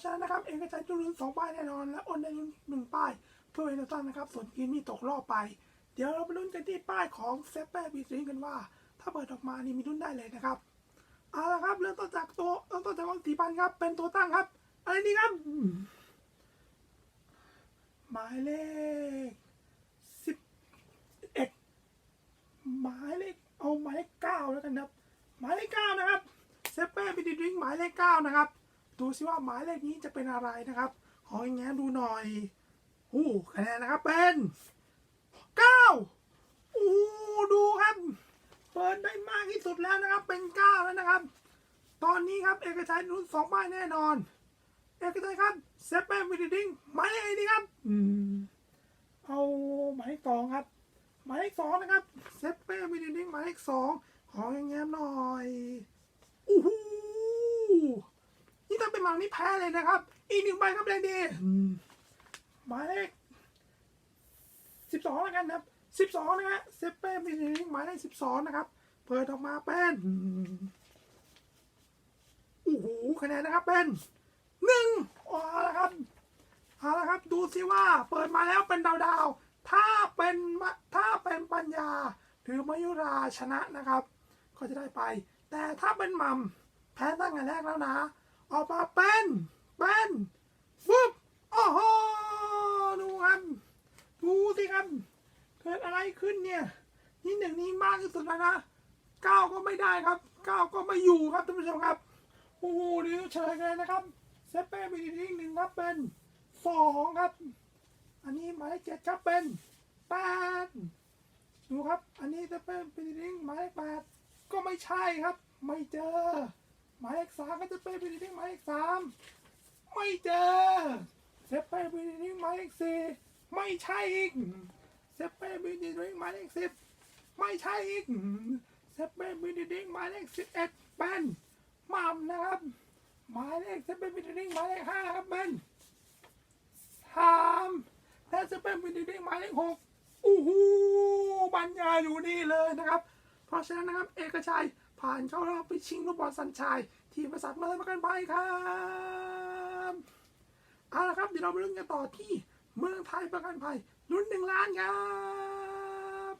ะฉะนั้นนะครับ เอกชัยจะลุ้นสองป้ายแน่นอน และอ้นได้ลุ้นหนึ่งป้าย เพื่อเอนตันนะครับ ส่วนทีมนี่ตกรอบไป เดี๋ยวเราไปลุ้นกันที่ป้ายของเซเป้บีซิงกันว่า ถ้าเปิดออกมานี่มีลุ้นได้เลยนะครับเอาละครับเริ่มต้นจากตัวเริ่มต้นจากวันสี่พันครับ เป็นตัวตั้งครับ อะไรนี่ครับ หมายเลขสิบเอ็ดหมายเลขเอาหมายเลขเก้าแล้วกันครับ หมายเลขเก้านะครับเซเป้บิดดริงหมายเลขเก้านะครับ ดูซิว่าหมายเลขนี้จะเป็นอะไรนะครับ ขออย่างเงี้ดูหน่อยหูคะแนนนะครับเป็นเก้าโอ้ดูครับ เปิดได้มากที่สุดแล้วนะครับ เป็นเก้าแล้วนะครับ ตอนนี้ครับเอกชัยลุ้นสองป้ายแน่นอน เอกชัยครับเซเป้บิดดริงหมายเลขอะไรดีครับอืมเอาหมายเลขสองครับ หมายเลขสองนะครับเซเป้บิดดริงหมายเลขสองขออย่างเงี้ยหน่อยโอ้โห นี่ถ้าเป็นหมานี่แพ้เลยนะครับ อีกหนึ่งใบครับแดงดีหมายเลขสิบสองแล้วกันนะครับสิบสองนะฮะเซเป้มีหมายเลขสิบสองนะครับ เปิดออกมาเป็นโอ้โหคะแนนนะครับเป็นหนึ่งเอาละครับเอาละครับดูสิว่าเปิดมาแล้วเป็นดาวดาวถ้าเป็นถ้าเป็นปัญญาหรือมายุราชนะนะครับ ก็จะได้ไป แต่ถ้าเป็นมัมแพ้ตั้งแต่แรกแล้วนะ ออกมาเป็นเป็นปุ๊บโอ้โหดูครับดูสิครับเกิดอะไรขึ้นเนี่ยนี่หนึ่งนี้มากที่สุดแล้วนะเก้าก็ไม่ได้ครับเก้าก็ไม่อยู่ครับท่านผู้ชมครับโอ้โหเดี๋ยวเฉยเลยนะครับเซเป้มีทีหนึ่งครับเป็นสองครับ อันนี้หมายเลขเจ็ดครับเป็นแปดดูครับ อันนี้เซเป้มีทีหมายเลขแปดก็ไม่ใช่ครับ ไม่เจอ หมายเลขสามก็จะเป็นบิลลิ่งหมายเลขสามไม่เจอเซเป้บิลลิ่งหมายเลขสี่ไม่ใช่อีกเซเป้บิลลิ่งหมายเลขสิบไม่ใช่อีกเซเป้บิลลิ่งหมายเลขสิบเอ็ดเป็นมัมนะครับหมายเลขเซเป้บิลลิ่งหมายเลขห้าครับเป็นสามและเซเป้บิลลิ่งหมายเลขหกอู้หูบรรยายอยู่นี่เลยนะครับ เพราะฉะนั้นนะครับเอกชัย ผ่านเข้ารอบไปชิงลูกบอลสัญชัย ทีมประสาทมาเงประกันภัยครับเอาละครับเดี๋ยวเราไปลุ้นกันต่อที่เมืองไทยประกันภัยลุ้นหนึ่งล้านครับ